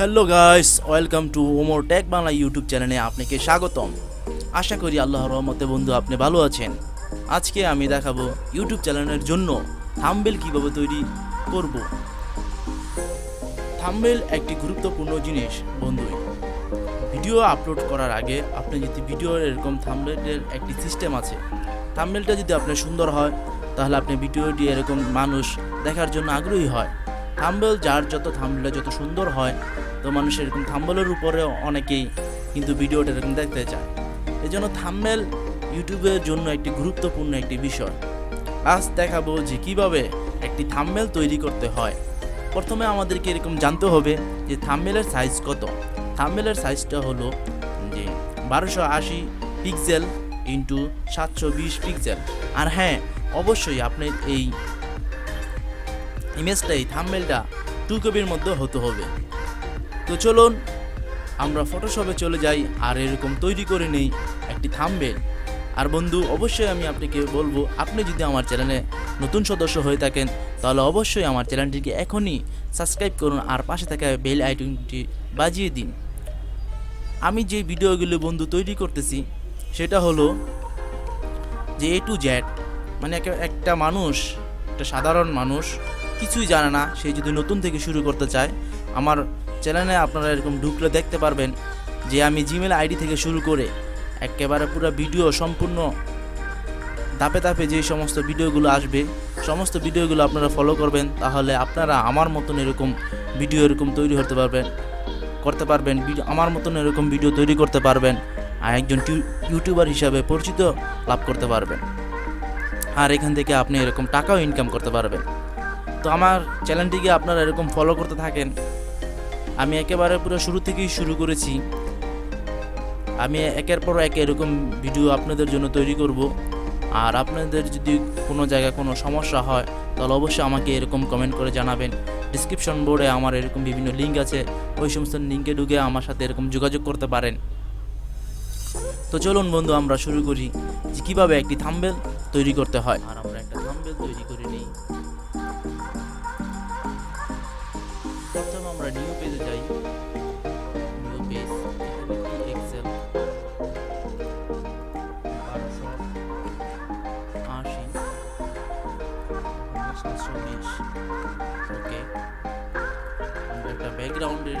Hello guys welcome to Omar tech Bangla YouTube চ্যানেলে আপনাকে স্বাগতম। আশা করি আল্লাহ রহমতে বন্ধু আপনি ভালো আছেন। আজকে আমি দেখাবো ইউটিউব চ্যানেলের জন্য থাম্বেল কীভাবে তৈরি করব। থাম্বেল একটি গুরুত্বপূর্ণ জিনিস, বন্ধু। ভিডিও আপলোড করার আগে আপনি যদি ভিডিওর এরকম থাম্বেলের একটি সিস্টেম আছে থাম্বেলটা যদি আপনার সুন্দর হয়, তাহলে আপনি ভিডিওটি এরকম মানুষ দেখার জন্য আগ্রহী হয়। থাম্বেল যার যত থাম্বেলটা যত সুন্দর হয় তো মানুষ এরকম থাম্বেলের উপরে অনেকেই কিন্তু ভিডিওটা এরকম দেখতে চায়। এই জন্য থাম্বেল ইউটিউবের জন্য একটি গুরুত্বপূর্ণ একটি বিষয়। আজ দেখাবো যে কীভাবে একটি থাম্বেল তৈরি করতে হয়। প্রথমে আমাদেরকে এরকম জানতে হবে যে থাম্বেলের সাইজ কত। থাম্বেলের সাইজটা হলো যে বারোশো আশি পিক্সেল ইন্টু সাতশো বিশ পিক্সেল আর হ্যাঁ অবশ্যই আপনার এই ইমেজটাই থাম্বেলটা টু কপির মধ্যে হতে হবে। তো চলুন, আমরা ফটোশপে চলে যাই আর এরকম তৈরি করে নেই একটি থাম্বেল। আর বন্ধু, অবশ্যই আমি আপনাকে বলব, আপনি যদি আমার চ্যানেলে নতুন সদস্য হয়ে থাকেন, তাহলে অবশ্যই আমার চ্যানেলটিকে এখনই সাবস্ক্রাইব করুন আর পাশে থাকা বেল আইকনটি বাজিয়ে দিন। আমি যে ভিডিওগুলো বন্ধু তৈরি করতেছি, সেটা হলো যে এ টু জেড মানে একটা মানুষ, একটা সাধারণ মানুষ কিছুই জানে না, সে যদি নতুন থেকে শুরু করতে চায়, আমার চ্যানেলে আপনারা এরকম ঢুকলে দেখতে পারবেন যে আমি জিমেল আইডি থেকে শুরু করে একেবারে পুরো ভিডিও সম্পূর্ণ ধাপে ধাপে যে সমস্ত ভিডিওগুলো আসবে, সমস্ত ভিডিওগুলো আপনারা ফলো করবেন, তাহলে আপনারা আমার মতন এরকম ভিডিও এরকম তৈরি হতে পারবেন, করতে পারবেন আমার মতন এরকম ভিডিও তৈরি করতে পারবেন, আর একজন ইউটিউবার হিসাবে পরিচিত লাভ করতে পারবেন। আর এখান থেকে আপনি এরকম টাকাও ইনকাম করতে পারবেন। তো আমার চ্যানেলটিকে আপনারা এরকম ফলো করতে থাকেন আমি একেবারে পুরো শুরু থেকেই শুরু করেছি। আমি একের পর এক এরকম ভিডিও আপনাদের জন্য তৈরি করব। আর আপনাদের যদি কোনো জায়গায় কোনো সমস্যা হয়, তাহলে অবশ্যই আমাকে এরকম কমেন্ট করে জানাবেন। ডিসক্রিপশন বোর্ডে আমার এরকম বিভিন্ন লিঙ্ক আছে। ওই সমস্ত লিঙ্কে ঢুকে আমার সাথে এরকম যোগাযোগ করতে পারেন। তো চলুন বন্ধু, আমরা শুরু করি যে কীভাবে একটি থাম্বেল তৈরি করতে হয়। আর আমরা একটা থাম্বেল তৈরি করে নিই। প্রথমে আমরা নিউ পেজে যাই। নিউ পেজ এক্সেল বারোশো আশি ওকে একটা ব্যাকগ্রাউন্ডের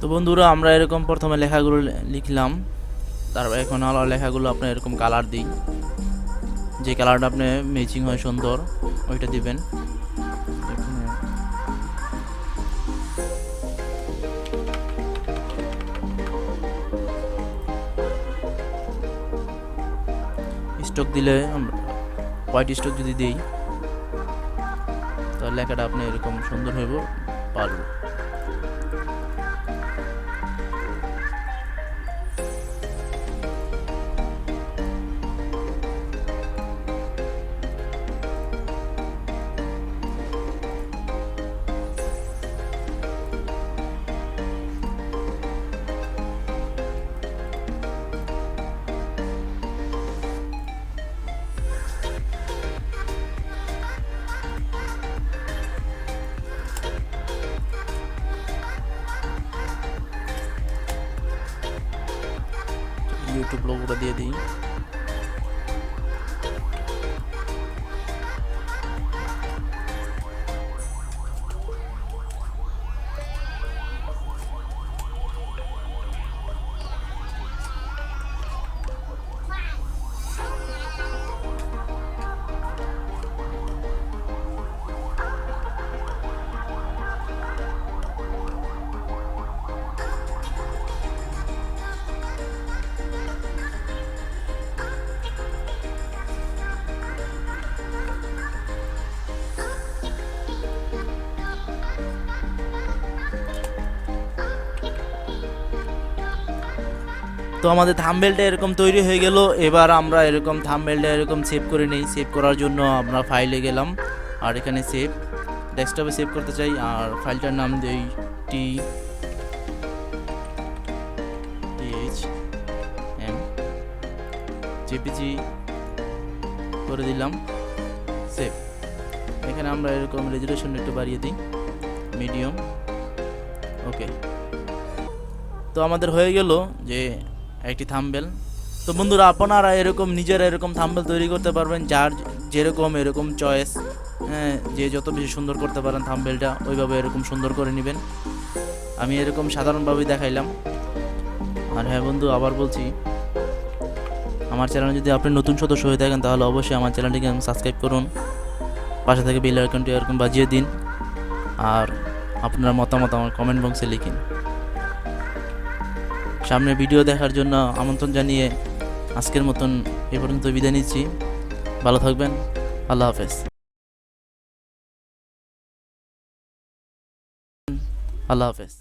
তো বন্ধুরা, আমরা এরকম প্রথমে লেখাগুলো লিখলাম। তারপর এখন আলো লেখাগুলো আপনার এরকম কালার দিই। যে কালারটা আপনি ম্যাচিং হয় সুন্দর, ওইটা দিবেন। স্টক দিলে হোয়াইট স্টক যদি দিই, তাহলে লেখাটা আপনি এরকম সুন্দর হইব, পারবে। ইউটিউব লোগোটা দিয়ে দিই তো আমাদের থাম্বেলটা এরকম তৈরি হয়ে গেল। এবার আমরা এরকম থাম্বেলটা এরকম সেভ করে নিই। সেভ করার জন্য আমরা ফাইলে গেলাম। আর এখানে সেভ ডেস্কটপে সেভ করতে চাই। আর ফাইলটার নাম দিই টি এইচ এম জেপিজি করে দিলাম। সেভ এখানে আমরা এরকম রেজুলেশন একটু বাড়িয়ে দিই। মিডিয়াম ওকে তো আমাদের হয়ে গেল যে একটি থাম্বেল। তো বন্ধুরা, আপনারা এরকম নিজেরা এরকম থাম্বেল তৈরি করতে পারবেন, যার যেরকম এরকম চয়েস হ্যাঁ যে যত বেশি সুন্দর করতে পারেন থাম্বেলটা, ওইভাবে এরকম সুন্দর করে নেবেন। আমি এরকম সাধারণভাবেই দেখাইলাম। আর হ্যাঁ বন্ধু, আবার বলছি, আমার চ্যানেলে যদি আপনি নতুন সদস্য হয়ে থাকেন, তাহলে অবশ্যই আমার চ্যানেলটিকে সাবস্ক্রাইব করুন। পাশে থেকে বেল আইকনটি এরকম বাজিয়ে দিন। আর আপনার মতামত আমার কমেন্ট বক্সে লিখিন সামনে ভিডিও দেখার জন্য আমন্ত্রণ জানিয়ে আজকের মতন এ পর্যন্ত বিদায় নিচ্ছি। ভালো থাকবেন। আল্লাহ হাফেজ। আল্লাহ হাফেজ।